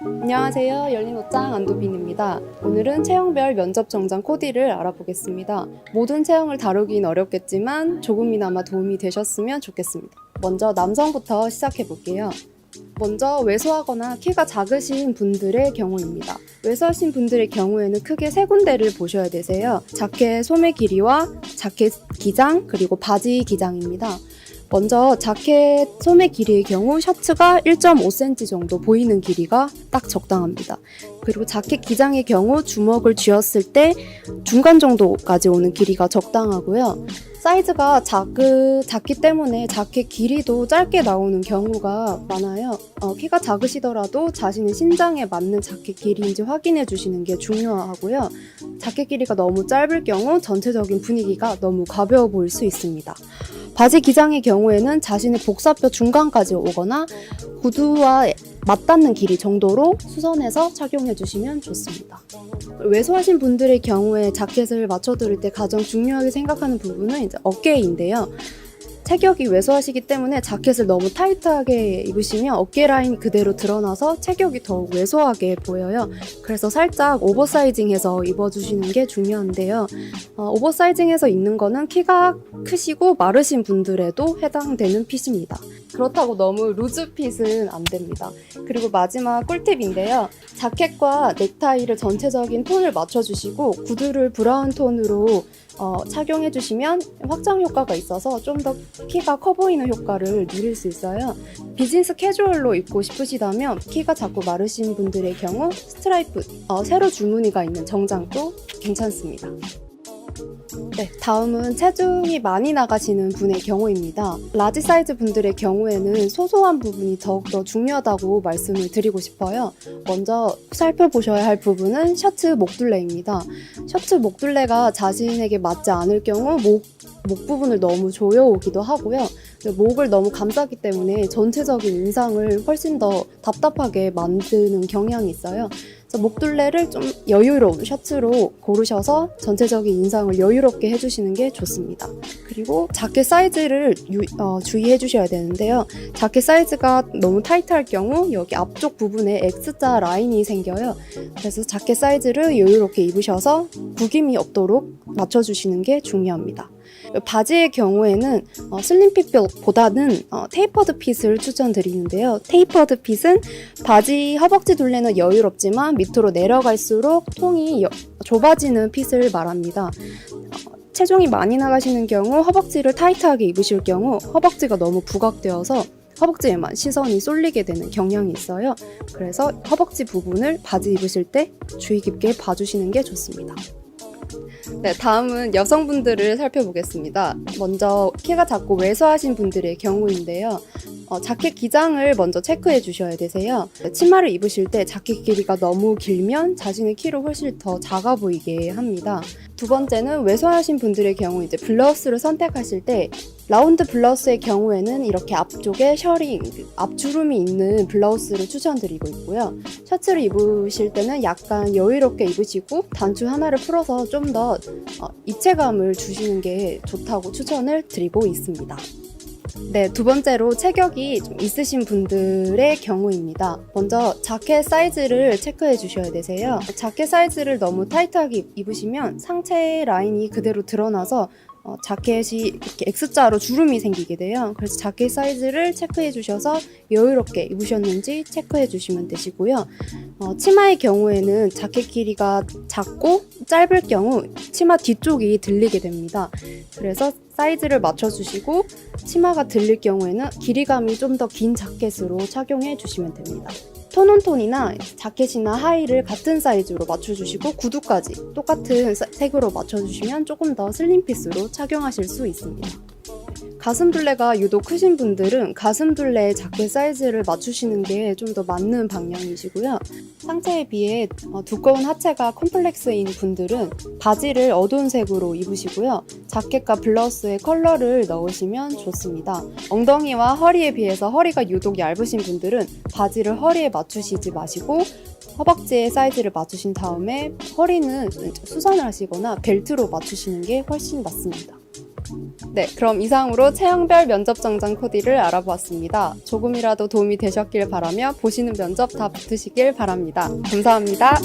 안녕하세요. 열린 옷장 안도빈입니다. 오늘은 체형별 면접 정장 코디를 알아보겠습니다. 모든 체형을 다루긴 어렵겠지만 조금이나마 도움이 되셨으면 좋겠습니다. 먼저 남성부터 시작해 볼게요. 먼저 왜소하거나 키가 작으신 분들의 경우입니다. 왜소하신 분들의 경우에는 크게 세 군데를 보셔야 되세요. 자켓 소매 길이와 자켓 기장 그리고 바지 기장입니다. 먼저 자켓 소매 길이의 경우 셔츠가 1.5cm 정도 보이는 길이가 딱 적당합니다. 그리고 자켓 기장의 경우 주먹을 쥐었을 때 중간 정도까지 오는 길이가 적당하고요. 사이즈가 작그, 작기 때문에 자켓 길이도 짧게 나오는 경우가 많아요. 어, 키가 작으시더라도 자신의 신장에 맞는 자켓 길이인지 확인해 주시는 게 중요하고요. 자켓 길이가 너무 짧을 경우 전체적인 분위기가 너무 가벼워 보일 수 있습니다. 바지 기장의 경우에는 자신의 복사뼈 중간까지 오거나 구두와 맞닿는 길이 정도로 수선해서 착용해 주시면 좋습니다. 왜소하신 분들의 경우에 자켓을 맞춰드릴 때 가장 중요하게 생각하는 부분은 이제 어깨인데요. 체격이 왜소하시기 때문에 자켓을 너무 타이트하게 입으시면 어깨 라인 그대로 드러나서 체격이 더욱 왜소하게 보여요. 그래서 살짝 오버사이징해서 입어주시는 게 중요한데요. 어, 오버사이징해서 입는 거는 키가 크시고 마르신 분들에도 해당되는 핏입니다. 그렇다고 너무 루즈 핏은 안 됩니다. 그리고 마지막 꿀팁인데요. 자켓과 넥타이를 전체적인 톤을 맞춰주시고 구두를 브라운 톤으로 어, 착용해주시면 확장 효과가 있어서 좀 더 키가 커 보이는 효과를 누릴 수 있어요. 비즈니스 캐주얼로 입고 싶으시다면 키가 작고 마르신 분들의 경우 스트라이프, 어, 세로 줄무늬가 있는 정장도 괜찮습니다. 네, 다음은 체중이 많이 나가시는 분의 경우입니다. 라지 사이즈 분들의 경우에는 소소한 부분이 더욱더 중요하다고 말씀을 드리고 싶어요. 먼저 살펴보셔야 할 부분은 셔츠 목둘레입니다. 셔츠 목둘레가 자신에게 맞지 않을 경우 목, 목 부분을 너무 조여오기도 하고요. 목을 너무 감싸기 때문에 전체적인 인상을 훨씬 더 답답하게 만드는 경향이 있어요. 그래서 목둘레를 좀 여유로운 셔츠로 고르셔서 전체적인 인상을 여유롭게 해주시는 게 좋습니다. 그리고 자켓 사이즈를 유- 어, 주의해 주셔야 되는데요. 자켓 사이즈가 너무 타이트할 경우 여기 앞쪽 부분에 X자 라인이 생겨요. 그래서 자켓 사이즈를 여유롭게 입으셔서 구김이 없도록 맞춰주시는 게 중요합니다. 바지의 경우에는 어, 슬림 핏보다는 어, 테이퍼드 핏을 추천드리는데요. 테이퍼드 핏은 바지 허벅지 둘레는 여유롭지만 밑으로 내려갈수록 통이 여- 좁아지는 핏을 말합니다. 어, 체중이 많이 나가시는 경우 허벅지를 타이트하게 입으실 경우 허벅지가 너무 부각되어서 허벅지에만 시선이 쏠리게 되는 경향이 있어요. 그래서 허벅지 부분을 바지 입으실 때 주의 깊게 봐주시는 게 좋습니다. 네, 다음은 여성분들을 살펴보겠습니다. 먼저 키가 작고 왜소하신 분들의 경우인데요. 어, 자켓 기장을 먼저 체크해 주셔야 되세요. 치마를 입으실 때 자켓 길이가 너무 길면 자신의 키로 훨씬 더 작아 보이게 합니다. 두 번째는 왜소하신 분들의 경우 이제 블라우스를 선택하실 때 라운드 블라우스의 경우에는 이렇게 앞쪽에 셔링, 앞주름이 있는 블라우스를 추천드리고 있고요. 셔츠를 입으실 때는 약간 여유롭게 입으시고 단추 하나를 풀어서 좀더 어, 입체감을 주시는 게 좋다고 추천을 드리고 있습니다. 네, 두 번째로 체격이 좀 있으신 분들의 경우입니다. 먼저 자켓 사이즈를 체크해 주셔야 되세요. 자켓 사이즈를 너무 타이트하게 입으시면 상체 라인이 그대로 드러나서 어, 자켓이 이렇게 X자로 주름이 생기게 돼요. 그래서 자켓 사이즈를 체크해 주셔서 여유롭게 입으셨는지 체크해 주시면 되시고요. 어, 치마의 경우에는 자켓 길이가 작고 짧을 경우 치마 뒤쪽이 들리게 됩니다. 그래서 사이즈를 맞춰주시고 치마가 들릴 경우에는 길이감이 좀 더 긴 자켓으로 착용해 주시면 됩니다. 톤온톤이나 자켓이나 하의를 같은 사이즈로 맞춰주시고 구두까지 똑같은 사- 색으로 맞춰주시면 조금 더 슬림핏으로 착용하실 수 있습니다. 가슴 둘레가 유독 크신 분들은 가슴 둘레 자켓 사이즈를 맞추시는 게 좀 더 맞는 방향이시고요. 상체에 비해 어, 두꺼운 하체가 컴플렉스인 분들은 바지를 어두운 색으로 입으시고요. 자켓과 블라우스에 컬러를 넣으시면 좋습니다. 엉덩이와 허리에 비해서 허리가 유독 얇으신 분들은 바지를 허리에 맞추시지 마시고 허벅지의 사이즈를 맞추신 다음에 허리는 수선을 하시거나 벨트로 맞추시는 게 훨씬 낫습니다. 네, 그럼 이상으로 체형별 면접 정장 코디를 알아보았습니다. 조금이라도 도움이 되셨길 바라며 보시는 면접 다 붙으시길 바랍니다. 감사합니다.